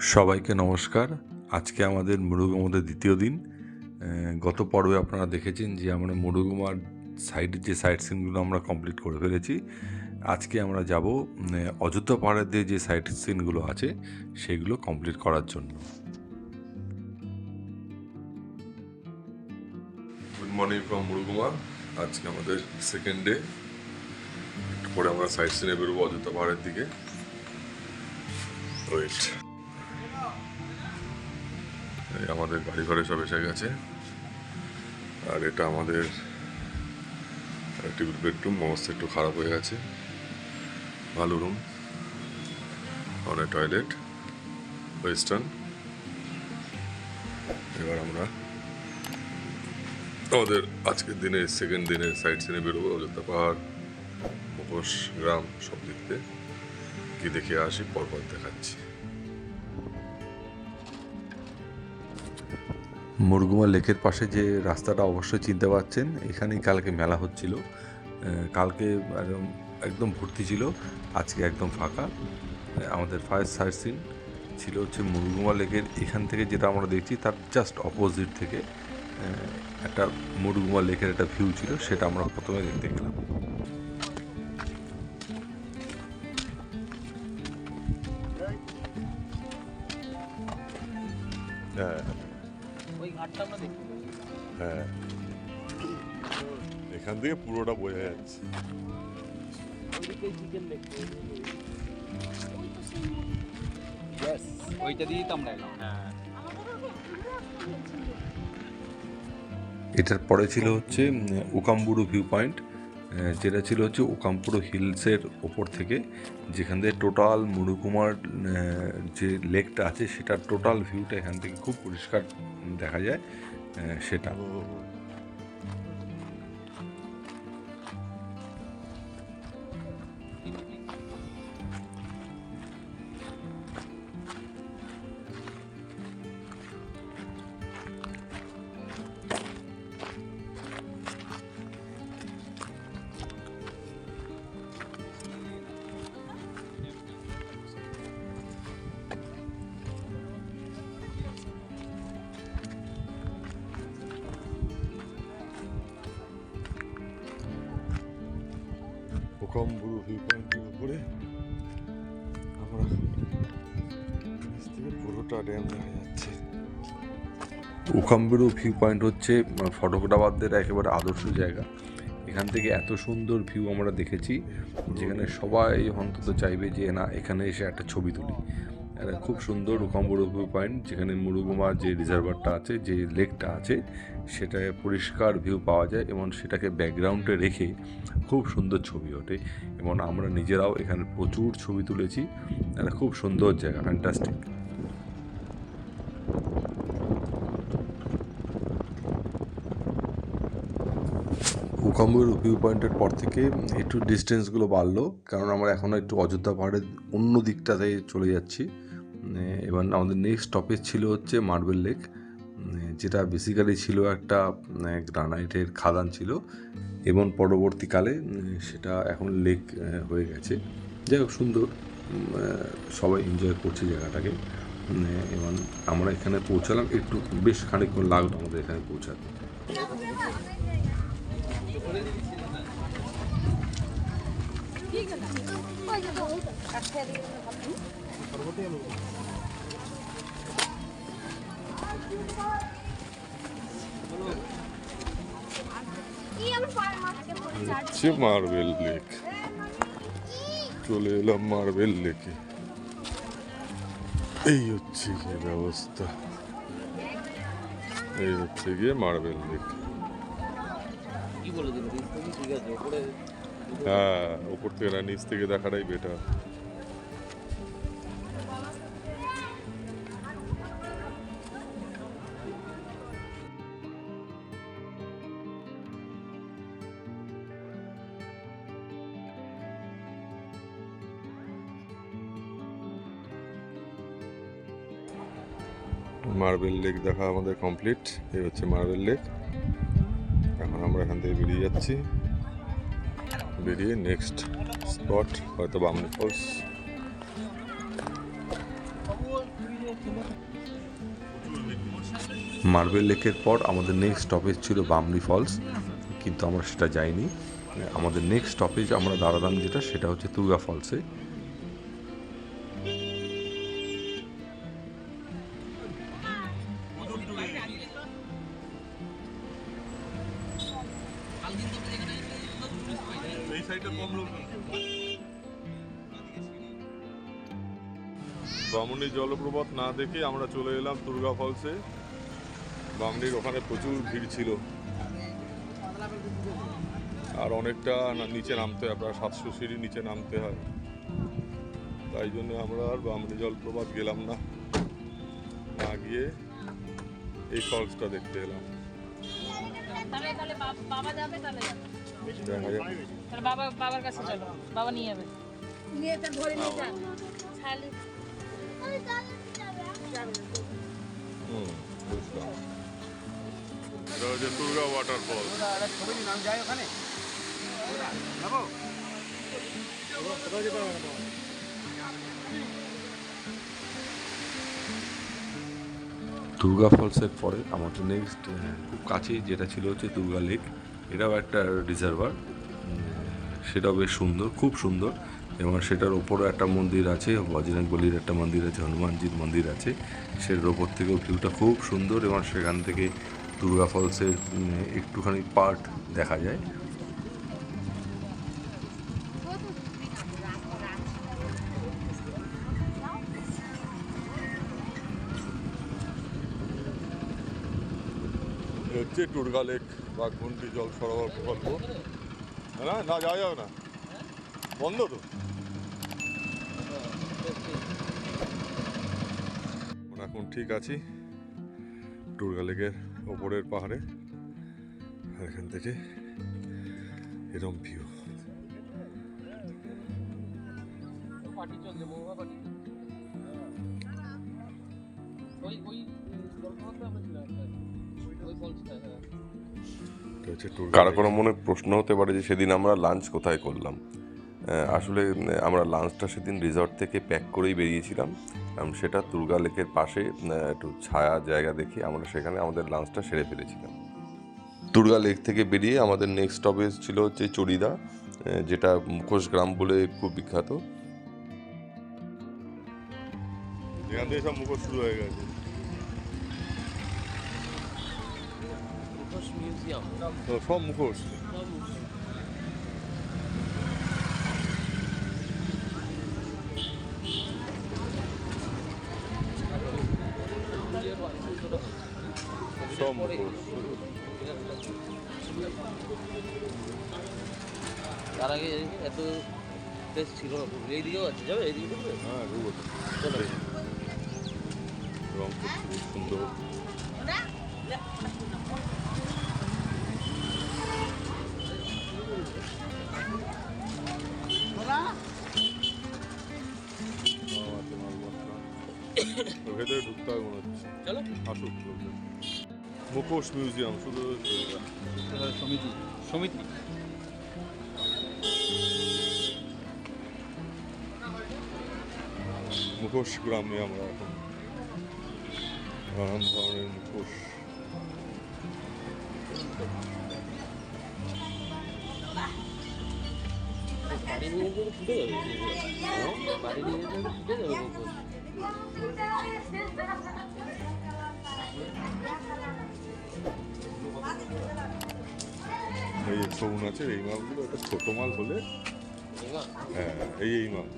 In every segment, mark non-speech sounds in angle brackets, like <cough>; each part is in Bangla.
সবাইকে নমস্কার। আজকে আমাদের মুরুগুমাদের দ্বিতীয় দিন। গত পর্বে আপনারা দেখেছেন যে আমরা মুরুগুমার সাইডের যে সাইট সিনগুলো আমরা কমপ্লিট করে ফেলেছি, আজকে আমরা যাব অযোধ্যা পাহাড়ের দিয়ে যে সাইট সিনগুলো আছে, সেগুলো কমপ্লিট করার জন্য। Good morning from Murguma. আজকে আমাদের সেকেন্ড ডে পরে আমরা সাইট সিনে বেরোবো অযোধ্যা পাহাড়ের দিকে। এই আমাদের গাড়ি ঘরে সব এসে গেছে। আর এটা আমাদের একটি বেডরুম অবস্থা একটু খারাপ হয়ে গেছে ভালো রুম অনেক টয়লেট ওয়েস্টার্ন এবার আমরা আমাদের আজকের দিনে সেকেন্ড দিনে সাইড সিনে বেরোবো, অযোধ্যা পাহাড়, মুখোশ, গ্রাম, সব দেখতে। কি দেখে আসি, পরপর দেখাচ্ছি। মুরগুমা লেকের পাশে যে রাস্তাটা অবশ্যই চিনতে পারছেন এখানেই কালকে মেলা হচ্ছিল। কালকে একদম একদম ভর্তি ছিল, আজকে একদম ফাঁকা। আমাদের ফার্স্ট সাইট সিন ছিল হচ্ছে মুরগুমা লেকের এখান থেকে যেটা আমরা দেখছি, তার জাস্ট অপোজিট থেকে একটা মুরগুমা লেকের একটা ভিউ ছিল, সেটা আমরা প্রথমে দেখতে গেলাম। এখান থেকে পুরোটা বোঝা যাচ্ছে। ওইদিকে চিকেন দেখতে ব্যাস ওইটা দিয়েই তো আমরা এলাম। হ্যাঁ। এটার পরে ছিল হচ্ছে ওকাম্বুরু ভিউ পয়েন্ট যেটা ছিল হচ্ছে ওকাম্পুরু হিলসের ওপর থেকে যেখান থেকে টোটাল মুরুকুমার যে লেকটা আছে সেটার টোটাল ভিউটা এখান থেকে খুব পরিষ্কার দেখা যায় সেটা। উপরে আমরা থেকে পুরোটা ড্যাম দেখা যাচ্ছে। ওখাম্বেরু ভিউ পয়েন্ট হচ্ছে ফটোগ্রাফারদের একেবারে আদর্শ জায়গা। এখান থেকে এত সুন্দর ভিউ আমরা দেখেছি, যেখানে সবাই অন্তত চাইবে যে, না, এখানে এসে একটা ছবি তুলি। একটা খুব সুন্দর ওকাম্বুরু ভিউ পয়েন্ট যেখানে মুরুগুমা যে রিজার্ভারটা আছে, যে লেকটা আছে সেটা পরিষ্কার ভিউ পাওয়া যায় এবং সেটাকে ব্যাকগ্রাউন্ডে রেখে খুব সুন্দর ছবি ওঠে এবং আমরা নিজেরাও এখানে প্রচুর ছবি তুলেছি। একটা খুব সুন্দর জায়গা ফ্যান্টাস্টিক উকাম্বুর ভিউ পয়েন্টের পর থেকে একটু ডিস্টেন্সগুলো বাড়লো, কারণ আমরা এখন একটু অযোধ্যা পাহাড়ের অন্য দিকটাতে চলে যাচ্ছি। এবার আমাদের নেক্সট স্টপেজ ছিল হচ্ছে মার্বেল লেক যেটা বেসিক্যালি ছিল একটা গ্রানাইটের খাদান ছিল এবং পরবর্তীকালে সেটা এখন লেক হয়ে গেছে। যাই হোক সুন্দর সবাই এনজয় করছে জায়গাটাকে। উম, এবং আমরা এখানে পৌঁছালাম একটু বেশ খানিকক্ষণ লাগল আমাদের এখানে পৌঁছাতে। হচ্ছে মার্বেল লেক। চলে এলাম মার্বেল লেকে। এই হচ্ছে গিয়ে ব্যবস্থা। এই হচ্ছে গিয়ে মার্বেল লেক। হ্যাঁ ওপর থেকে না নিচ থেকে দেখাটাই বেটার মার্বেল লেক দেখা আমাদের কমপ্লিট এই হচ্ছে মার্বেল লেক এখন আমরা এখান থেকে বেরিয়ে যাচ্ছি। বেরিয়ে নেক্সট স্পট হয়তো বামনি ফলস মার্বেল লেকের পর আমাদের নেক্সট স্টপেজ ছিল বামনি ফলস কিন্তু আমরা সেটা যাইনি। আমাদের নেক্সট স্টপেজ আমরা দাঁড়ালাম যেটা, সেটা হচ্ছে তুর্গা ফলসে বামুনি জলপ্রপাত না দেখে আমরা চলে এলাম দুর্গা ফলসে। বামনির ওখানে প্রচুর ভিড় ছিল। আর অনেকটা নিচে নামতে হয় প্রায় সাতশো সিঁড়ি নিচে নামতে হয়। তাই জন্য আমরা আর বামনি জলপ্রপাত গেলাম না। না গিয়ে এই ফলসটা দেখতে এলাম। বাব- বাবার কাছে চলো নিয়ে যাবে। নিয়ে তা ধরে নিয়ে যান এটা হচ্ছে দুর্গা ফলসের পরে আমাদের নেক্সট খুব কাছেই যেটা ছিল হচ্ছে দুর্গা লেক এটাও একটা রিজার্ভার সেটাও বেশ সুন্দর, খুব সুন্দর। এবং সেটার ওপরও একটা মন্দির আছে বজরং বলির একটা মন্দির আছে, হনুমানজির মন্দির আছে। সেটার ওপর থেকেও ভিউটা খুব সুন্দর এবং সেখান থেকে দুর্গা ফলসের একটুখানি পার্ট দেখা যায়। হচ্ছে টুরগা লেক বাঘমুন্ডি জল সরবরাহ প্রকল্প। না না, যাওয়া যাবে না। বন্ধ তো আমরা এখন ঠিক আছি। টুরগা লেকের ওপরের পাহাড়ে। আর এখান থেকে এরম ভিউ কারও কোনো মনে প্রশ্ন হতে পারে যে সেদিন আমরা লাঞ্চ কোথায় করলাম? আসলে আমরা লাঞ্চটা সেদিন রিসর্ট থেকে প্যাক করেই বেরিয়েছিলাম। সেটা দুর্গা লেকের পাশে একটু ছায়া জায়গা দেখে আমরা সেখানে আমাদের লাঞ্চটা সেরে ফেলেছিলাম। দুর্গা লেক থেকে বেরিয়ে আমাদের নেক্সট স্টপেজ ছিল হচ্ছে চড়িদা যেটা মুখোশ গ্রাম বলে খুব বিখ্যাত। এখান থেকে সব মুখোশ শুরু হয়ে গেছে। মুখোশ মিউজিয়াম তো সব মুখোশ সব মুখোশ তার আগে এত প্লেস ছিল না। পুরুলিয়া। এইদিকেও আছে যাবে এইদিকে ঢুকবে হ্যাঁ রুবো চলো। রং খুব সুন্দর। <coughs> ভেতরে ঢুকতে হবে মনে হচ্ছে। চলো। আসুক লোকজন। মুখোশ মিউজিয়াম শুধু সমিতি সমিতি মুখোশ গ্রামে আমরা এখন নানান ধরনের মুখোশ বাড়ি নিয়ে গেলে ফুটে যাবে এগুলো। বাড়ি নিয়ে গেলে ফুটে যাবে আছে এই মালগুলো একটা ছোট মাল হলে। হ্যাঁ এই এই মাল।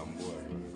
গাম্বো একবারে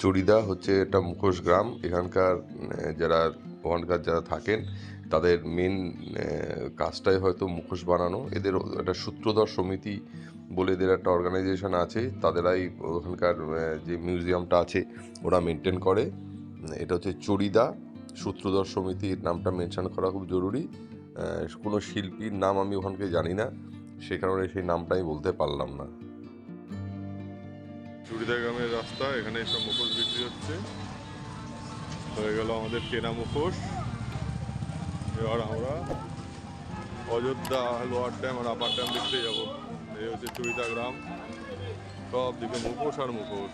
চড়িদা হচ্ছে একটা মুখোশ গ্রাম। এখানকার যারা ওখানকার যারা থাকেন তাদের মেন কাজটাই হয়তো মুখোশ বানানো। এদের একটা সূত্রধর সমিতি বলে এদের একটা অর্গানাইজেশন আছে। তাদেরাই ওখানকার যে মিউজিয়ামটা আছে, ওরা মেনটেন করে। এটা হচ্ছে চড়িদা। সূত্রধর সমিতির নামটা মেনশন করা খুব জরুরি। কোনো শিল্পীর নাম আমি ওখানকে জানি না। সে কারণে সেই নামটাই বলতে পারলাম না। চুড়িদা গ্রামের রাস্তা, এখানে সব মুখোশ বিক্রি হচ্ছে। হয়ে গেল আমাদের কেনা মুখোশ। এবার আমরা অযোধ্যা লোয়ার ড্যাম আর আপার ড্যাম দেখতে যাব। এই হচ্ছে চুড়িদা গ্রাম সব দিকে মুখোশ আর মুখোশ।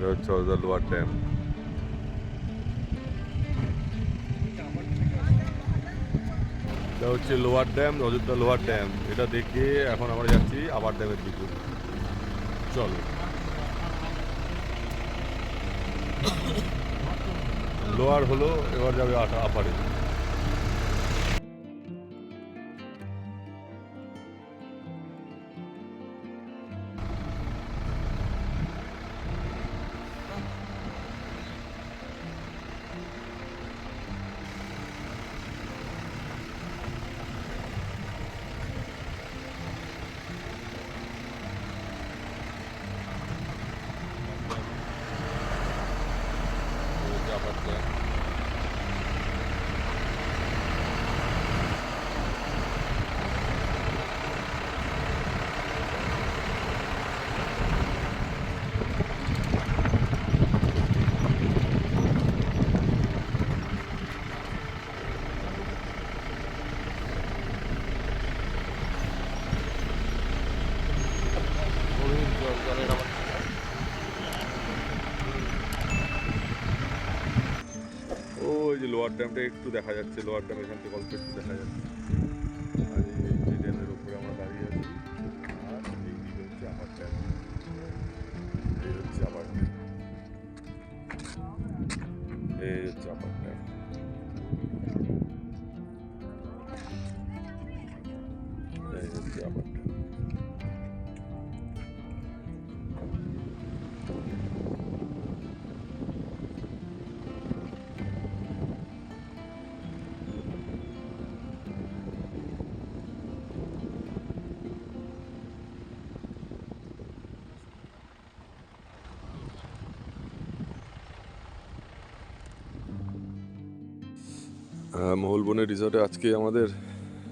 এটা হচ্ছে লোয়ার ড্যাম এটা হচ্ছে lower dam Ayodhya lower dam এটা দেখে এখন আমরা যাচ্ছি আবার ড্যামের দিকে চলো লোয়ার হলো এবার যাবে আপারে ড্যামটা একটু দেখা যাচ্ছে লোয়ার ড্যাম এখান থেকে অল্প একটু দেখা যাচ্ছে। আর এই ড্যামের উপরে আমরা দাঁড়িয়ে আছি। আর এইদিকে হচ্ছে আপার ড্যাম এই হচ্ছে ড্যাম এই হচ্ছে আপার ড্যাম এই হচ্ছে আপার ড্যাম মহলবনের রিসর্টে আজকে আমাদের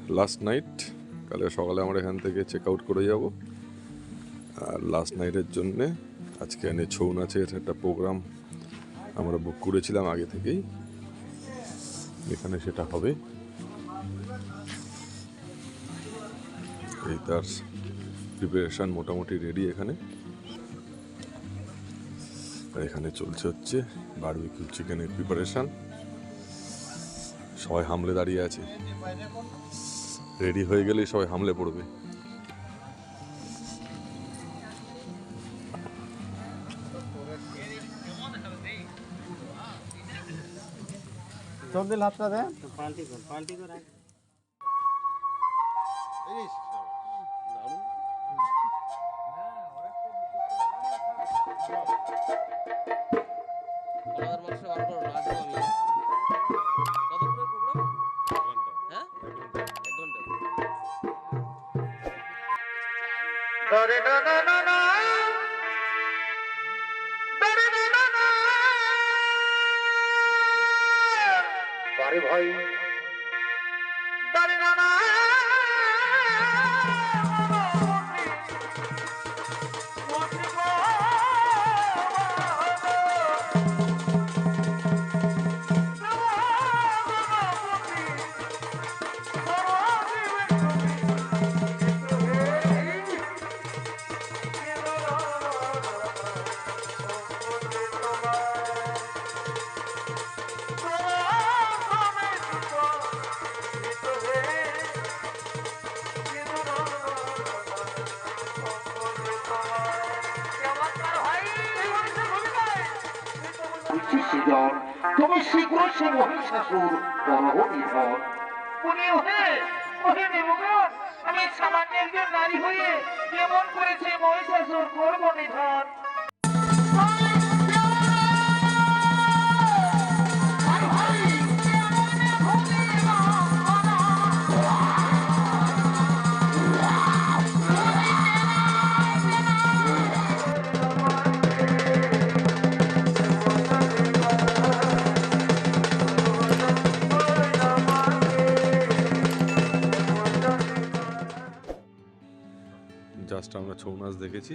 লাস্ট নাইট কালে সকালে আমরা এখান থেকে চেক আউট করে যাব। আর লাস্ট নাইটের জন্যে আজকে এনে ছৌ নাচের একটা প্রোগ্রাম আমরা বুক করেছিলাম আগে থেকেই। এখানে সেটা হবে। এই তার প্রিপারেশান মোটামুটি রেডি এখানে। এখানে চলছে হচ্ছে বারবিকিউ চিকেনের প্রিপারেশন সবাই হামলে দাঁড়িয়ে আছে। রেডি হয়ে গেলেই সবাই হামলে পড়বে। চল দিল হাতটা দেন কলাদার বাড়ি ভাই। তুমি শীঘ্র সে মহিষাসুর করহ নিধন উনি ওহে ওহে আমি সামান্য একজন নারী হয়ে কেমন করেছে মহিষাসুর করব নিধন দেখেছি।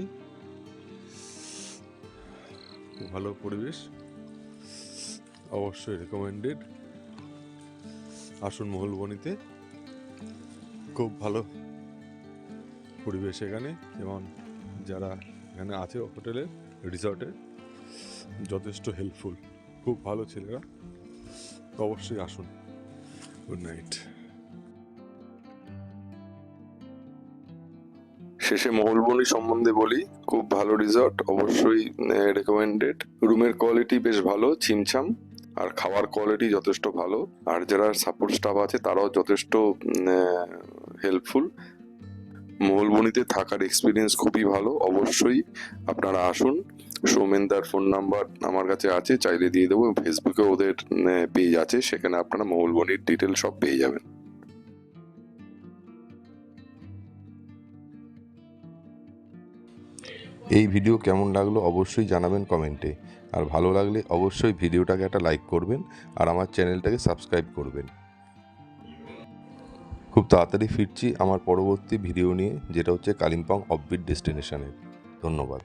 ভালো পরিবেশ। অবশ্যই রেকমেন্ডেড আসুন মহলবনিতে। খুব ভালো পরিবেশ এখানে এবং যারা এখানে আছে হোটেলে, রিসর্টে, যথেষ্ট হেল্পফুল খুব ভালো ছেলেরা। অবশ্যই আসুন। গুড নাইট শেষে মহলবনি সম্বন্ধে বলি, খুব ভালো রিসর্ট অবশ্যই রেকমেন্ডেড রুমের কোয়ালিটি বেশ ভালো, ছিমছাম, আর খাওয়ার কোয়ালিটি যথেষ্ট ভালো, আর যারা সাপোর্ট স্টাফ আছে তারাও যথেষ্ট হেল্পফুল মহলবনিতে থাকার এক্সপিরিয়েন্স খুবই ভালো, অবশ্যই আপনারা আসুন। সৌমেনদার ফোন নাম্বার আমার কাছে আছে, চাইলে দিয়ে দেবো ফেসবুকে ওদের পেজ আছে, সেখানে আপনারা মহলবনির ডিটেল সব পেয়ে যাবেন। এই ভিডিও কেমন লাগল অবশ্যই জানাবেন কমেন্টে। আর ভালো লাগলে অবশ্যই ভিডিওটাকে একটা লাইক করবেন আর আমার চ্যানেলটাকে সাবস্ক্রাইব করবেন। খুব তাড়াতাড়ি ফিরছি আমার পরবর্তী ভিডিও নিয়ে, যেটা হচ্ছে কালিম্পং অফবিট ডেস্টিনেশনের ধন্যবাদ।